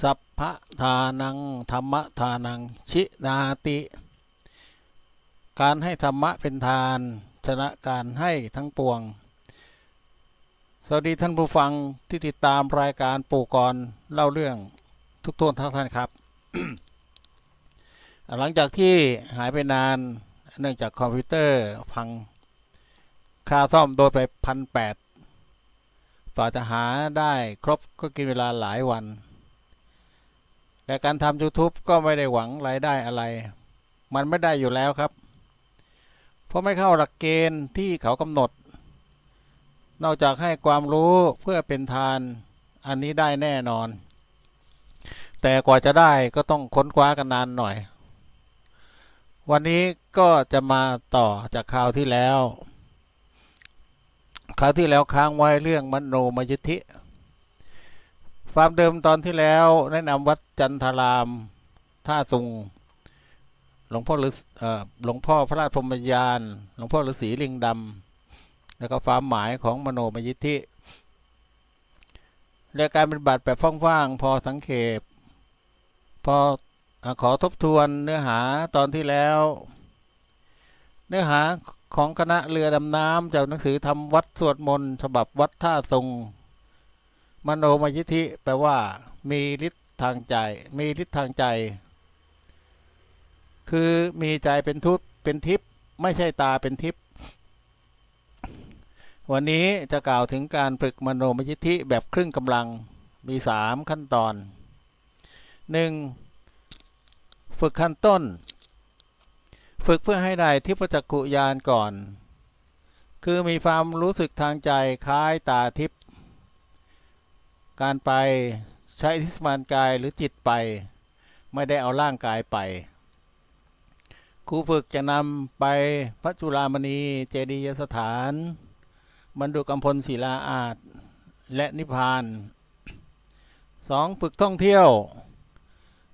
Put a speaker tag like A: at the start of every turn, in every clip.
A: สัพพะทานังธรรมทานัง ชินาติ การให้ธรรมะเป็นทาน ชนะการให้ทั้งปวง สวัสดีท่านผู้ฟังที่ติดตามรายการปู่กรเล่าเรื่องทุกท่วนทักท่านครับ หลังจากที่หายไปนานเนื่องจากคอมพิวเตอร์พังค่าซ่อมโดยไปพันแปด ฝ่าจะหาได้ครบก็กินเวลาหลายวัน และการทำ YouTube ก็ไม่ได้หวังรายได้อะไร มันไม่ได้อยู่แล้วครับ เพราะไม่เข้าหลักเกณฑ์ที่เขากำหนด นอกจากให้ความรู้เพื่อเป็นทานอันนี้ได้แน่นอน แต่กว่าจะได้ก็ต้องค้นคว้ากันนานหน่อย วันนี้ก็จะมาต่อจากคราวที่แล้ว คราวที่แล้วค้างไว้เรื่องมโนมยทธิความเดิมตอนที่แล้วแนะนำวัดจันทารามท่าสุงหลวงพ่อฤาษีเอ่อหลวงพ่อพระราชพรมยานหลวงพ่อฤาษีลิงดำแล้วก็ความหมายของมโนมยิทธิและการปฏิบัติแบบฟ่างๆพอสังเขปพออขอทบทวนเนื้อหาตอนที่แล้ว เนื้อหา ของคณะเรือดำน้ำจากหนังสือทำวัดสวดมนต์ฉบับวัดท่าทรง มโนมยิธิแปลว่า มีฤทธิ์ทางใจ มีฤทธิ์ทางใจ คือมีใจเป็นทุตเป็นทิพย์ไม่ใช่ตาเป็นทิพย์วันนี้จะกล่าวถึงการฝึกมโนมยิธิแบบครึ่งกำลังมีสามขั้นตอนหนึ่งฝึกขั้นต้น ฝึกเพื่อให้ได้ทิพจักกุญาณก่อน คือมีความรู้สึกทางใจคล้ายตาทิพการไปใช้ทิสมานกายหรือจิตไป ไม่ได้เอาร่างกายไปครูฝึกจะนำไปพระจุลามณีเจดียสถาน บรรดุกำพลศิลาอาจและนิพพานสองฝึกท่องเที่ยว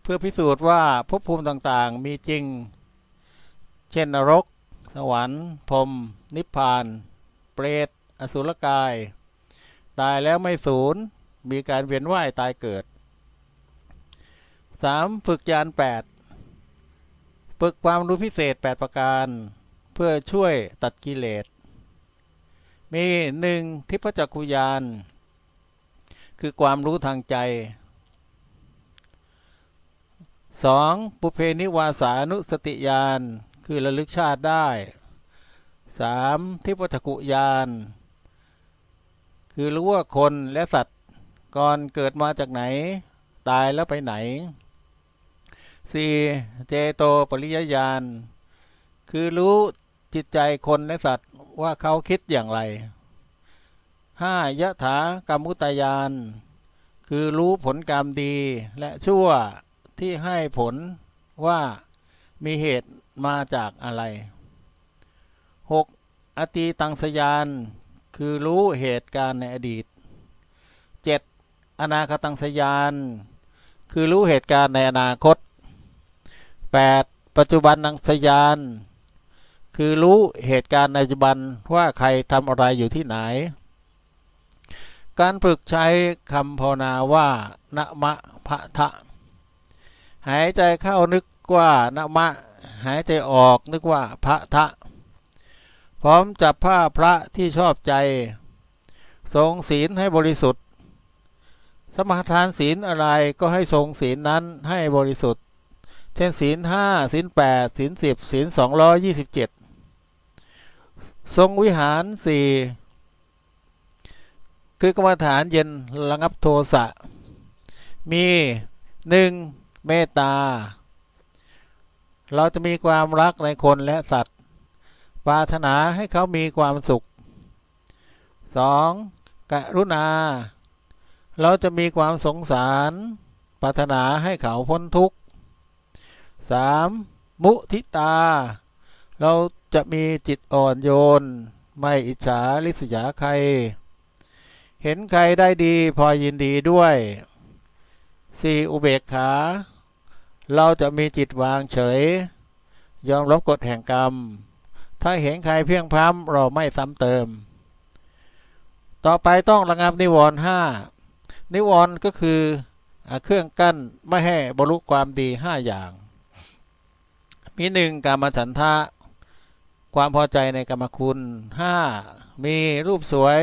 A: เพื่อพิสูจน์ว่าภพภูมิต่างๆ มีจริง เช่นนรก สวรรค์พรมนิพพาน เปรต อสุรกาย ตายแล้วไม่สูญ มีการเวียนว่ายตายเกิด 3. ฝึกยาน 8 ฝึกความรู้พิเศษ 8 ประการ เพื่อช่วยตัดกิเลส มี 1. ทิพจักกุยาน คือความรู้ทางใจ 2. ปุเพนิวาสานุสติญาณ คือระลึกชาติได้ 3. ทิพจักกุญาณคือรู้ว่าคนและสัตว์ก่อนเกิดมาจากไหน ตายแล้วไปไหน 4. เจโตปริยญาณ คือรู้จิตใจคนและสัตว์ว่าเขาคิดอย่างไร 5. ยะถากรรมุตยาน คือรู้ผลกรรมดีและชั่วที่ให้ผลว่ามีเหตุ มาจากอะไร 6. อตีตังสยาน คือรู้เหตุการณ์ในอดีต 7. อนาคตังสยาน คือรู้เหตุการณ์ในอนาคต 8. ปัจจุบันนังสยาน คือรู้เหตุการณ์ในปัจจุบันว่าใครทำอะไรอยู่ที่ไหน การฝึกใช้คำภาวนาว่านะมะพะทะหายใจเข้านึกว่านะมะ หายใจออกนึกว่าพระทะ พร้อมจับผ้าพระที่ชอบใจ ทรงศีลให้บริสุทธิ์ สมาทานศีลอะไรก็ให้ทรงศีลนั้นให้บริสุทธิ์ เช่นศีลห้าศีลแปดศีลสิบศีลสองร้อยยี่สิบเจ็ดทรงวิหารสี่คือกรรมฐานเย็นระงับโทสะ มีหนึ่งเมตตา เราจะมีความรักในคนและสัตว์ ปรารถนาให้เขามีความสุข 2. กรุณา เราจะมีความสงสาร ปรารถนาให้เขาพ้นทุกข์ 3. มุทิตา เราจะมีจิตอ่อนโยน ไม่อิจฉาริษยาใคร เห็นใครได้ดีพอยินดีด้วย 4. อุเบกขา เราจะมีจิตวางเฉย ยอมรับกฎแห่งกรรม ถ้าเห็นใครเพียงพร้ำเราไม่ซ้ำเติม ต่อไปต้องระงับนิวรณ์ห้านิวรณ์ก็คือเครื่องกั้นไม่ให้บรรลุความดีห้าอย่าง มีหนึ่งการมฉันทะ ความพอใจในกรรมคุณห้ามีรูปสวย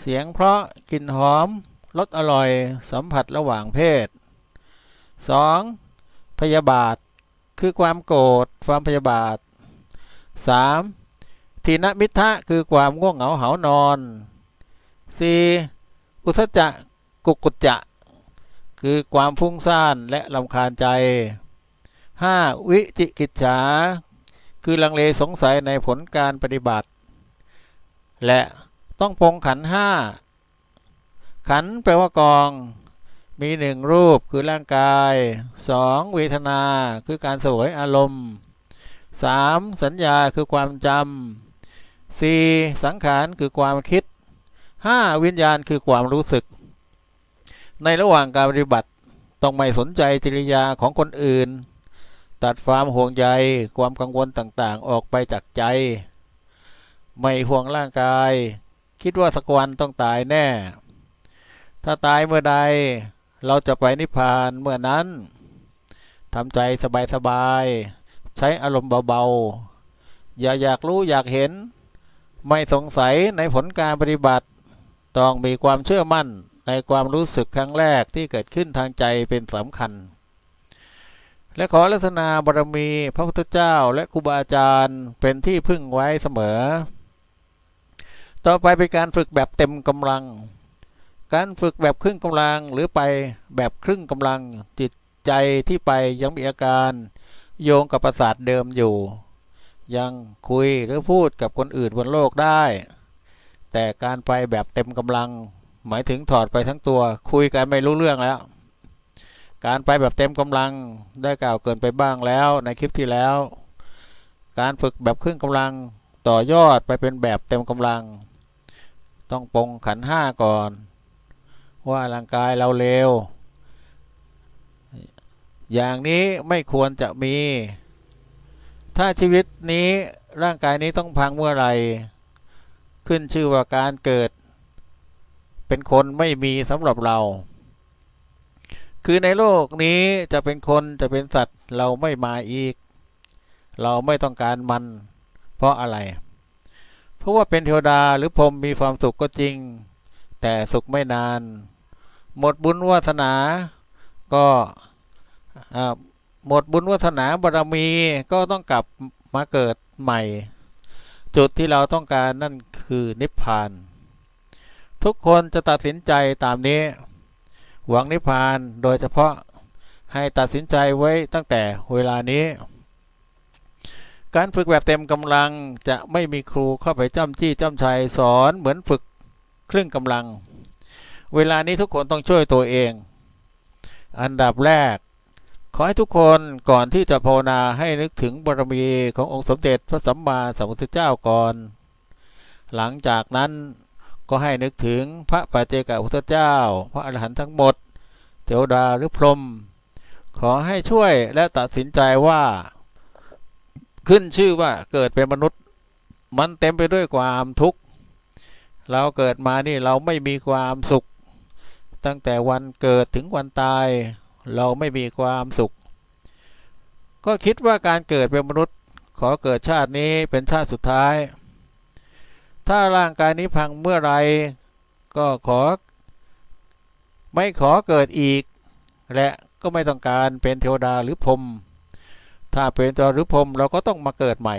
A: เสียงเพราะกลิ่นหอมรสอร่อยสัมผัสระหว่างเพศ 2. พยาบาท คือความโกรธความพยาบาท 3. ทีนมิทะคือความง่วงเหงาเหานอน 4. อุทจจะกุกุจจะ คือความฟุ้งซ่านและลำคาญใจ 5. วิจิกิจฉา คือลังเลสงสัยในผลการปฏิบัติ และต้องปรงขันห้าขันแปลว่ากอง มีหนึ่งรูปคือร่างกาย 2. เวทนาคือการสวยอารมณ์ 3. สัญญาคือความจำ 4. สังขารคือความคิด 5. วิญญาณคือความรู้สึก ในระหว่างการปฏิบัติต้องไม่สนใจจริยาของคนอื่น ตัดความห่วงใยความกังวลต่างๆ ออกไปจากใจ ไม่ห่วงร่างกาย คิดว่าสักวันต้องตายแน่ ถ้าตายเมื่อใด เราจะไปนิพพานเมื่อนั้นทำใจสบายๆใช้อารมณ์เบาๆ อย่าอยากรู้อยากเห็น ไม่สงสัยในผลการปฏิบัติ ต้องมีความเชื่อมั่นในความรู้สึกครั้งแรกที่เกิดขึ้นทางใจเป็นสำคัญ และขอลักษณาบารมีพระพุทธเจ้าและครูบาอาจารย์เป็นที่พึ่งไว้เสมอ ต่อไปเป็นการฝึกแบบเต็มกำลัง การฝึกแบบครึ่งกำลังหรือไปแบบครึ่งกำลังจิตใจที่ไปยังมีอาการ โยงกับประสาทเดิมอยู่ ยังคุยหรือพูดกับคนอื่นบนโลกได้ แต่การไปแบบเต็มกำลัง หมายถึงถอดไปทั้งตัว คุยกันไม่รู้เรื่องแล้ว การไปแบบเต็มกำลังได้กล่าวเกินไปบ้างแล้วในคลิปที่แล้ว การฝึกแบบครึ่งกำลังต่อยอดไปเป็นแบบเต็มกำลัง ต้องปรงขันห้าก่อน ว่าร่างกายเราเลวอย่างนี้ไม่ควรจะมี ถ้าชีวิตนี้ร่างกายนี้ต้องพังเมื่อไหร่ ขึ้นชื่อว่าการเกิด เป็นคนไม่มีสำหรับเรา คือในโลกนี้จะเป็นคนจะเป็นสัตว์เราไม่มาอีก เราไม่ต้องการมัน เพราะอะไร เพราะว่าเป็นเทวดาหรือพรหมมีความสุขก็จริง แต่สุขไม่นาน หมดบุญวาสนา ก็หมดบุญวาสนาบารมีก็ต้องกลับมาเกิดใหม่ จุดที่เราต้องการนั่นคือนิพพาน ทุกคนจะตัดสินใจตามนี้ หวังนิพพานโดยเฉพาะให้ตัดสินใจไว้ตั้งแต่เวลานี้ การฝึกแบบเต็มกำลังจะไม่มีครูเข้าไปจ้ำจี้จ้ำชัยสอนเหมือนฝึกครึ่งกำลัง เวลานี้ทุกคนต้องช่วยตัวเอง อันดับแรก ขอให้ทุกคนก่อนที่จะภาวนาให้นึกถึงบารมีขององค์สมเด็จพระสัมมาสัมพุทธเจ้าก่อน หลังจากนั้นก็ให้นึกถึงพระปัจเจกพุทธเจ้า พระอรหันต์ทั้งหมด เทวดาหรือพรหมขอให้ช่วยและตัดสินใจว่า ขึ้นชื่อว่าเกิดเป็นมนุษย์ มันเต็มไปด้วยความทุกข์ เราเกิดมานี่เราไม่มีความสุข ตั้งแต่วันเกิดถึงวันตาย เราไม่มีความสุข ก็คิดว่าการเกิดเป็นมนุษย์ขอเกิดชาตินี้เป็นชาติสุดท้าย ถ้าร่างกายนี้พังเมื่อไรก็ขอ ไม่ขอเกิดอีก และก็ไม่ต้องการเป็นเทวดาหรือพรมถ้าเป็นเทวดาหรือพรมเราก็ต้องมาเกิดใหม่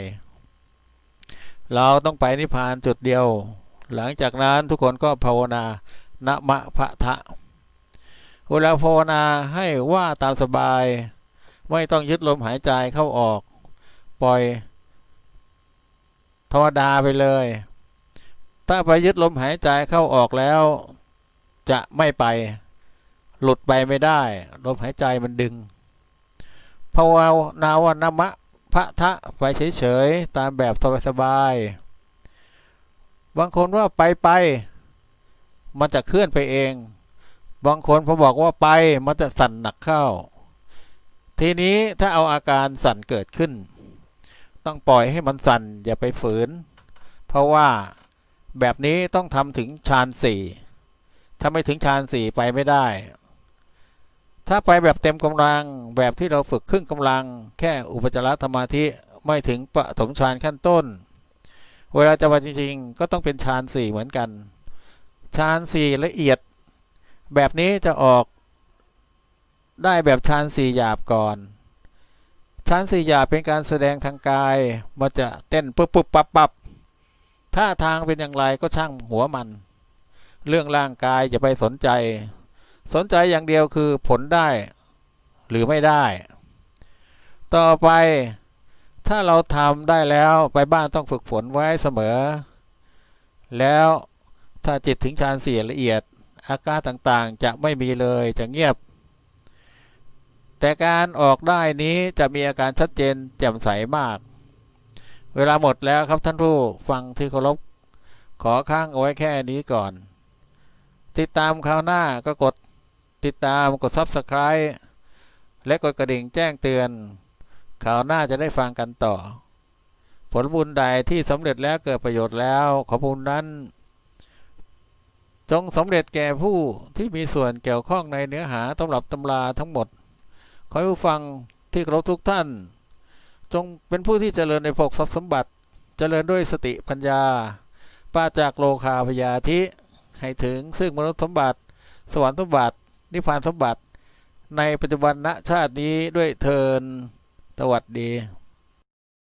A: เราต้องไปนิพพานจุดเดียว หลังจากนั้นทุกคนก็ภาวนา นะมะพะทะ เวลาภาวนาให้ว่าตามสบาย ไม่ต้องยึดลมหายใจเข้าออก ปล่อยธรรมดาไปเลย ถ้าไปยึดลมหายใจเข้าออกแล้ว จะไม่ไป หลุดไปไม่ได้ ลมหายใจมันดึงภาวนาวานมะพระทะไปเฉยๆ ตามแบบสบายๆบางคนว่าไปไป มันจะเคลื่อนไปเอง บางคนพอบอกว่าไปมันจะสั่นหนักเข้า ทีนี้ถ้าเอาอาการสั่นเกิดขึ้น ต้องปล่อยให้มันสั่นอย่าไปฝืน เพราะว่าแบบนี้ต้องทำถึงฌานสี่ถ้าไม่ถึงฌานสี่ไปไม่ได้ ถ้าไปแบบเต็มกำลังแบบที่เราฝึกครึ่งกำลัง แค่อุปจารสมาธิไม่ถึงปฐมฌานขั้นต้น เวลาจะมาจริงๆ ก็ต้องเป็นฌานสี่เหมือนกัน ฌานสี่ละเอียด แบบนี้จะออกได้แบบฌานสี่หยาบก่อนฌานสี่หยาบเป็นการแสดงทางกายมันจะเต้นปุ๊บปุ๊บปับปับท่าทางเป็นอย่างไรก็ช่างหัวมัน เรื่องร่างกายอย่าไปสนใจ สนใจอย่างเดียวคือผลได้ หรือไม่ได้ ต่อไปถ้าเราทำได้แล้วไปบ้านต้องฝึกฝนไว้เสมอ แล้ว ถ้าจิตถึงฌานสี่ละเอียด อาการต่างๆ จะไม่มีเลยจะเงียบ แต่การออกได้นี้จะมีอาการชัดเจนแจ่มใสมาก เวลาหมดแล้วครับท่านผู้ฟังที่เคารพขอค้างเอาไว้แค่นี้ก่อน ติดตามคราวหน้าก็กดติดตามกด Subscribe และกดกระดิ่งแจ้งเตือนข่าวหน้าจะได้ฟังกันต่อ ผลบุญใดที่สำเร็จแล้วเกิดประโยชน์แล้ว ขอบุญนั้น จงสำเร็จแก่ผู้ที่มีส่วนเกี่ยวข้องในเนื้อหาตำรับตำราทั้งหมด ขอให้ผู้ฟังที่เคารพทุกท่าน จงเป็นผู้ที่เจริญในภพทรัพย์สมบัติ เจริญด้วยสติปัญญาป้าจากโลคาพยาธิให้ถึงซึ่งมนุษย์สมบัติ สวรรค์สมบัติ นิพพานสมบัติ ในปัจจุบันณชาตินี้ด้วยเทินสวัสดี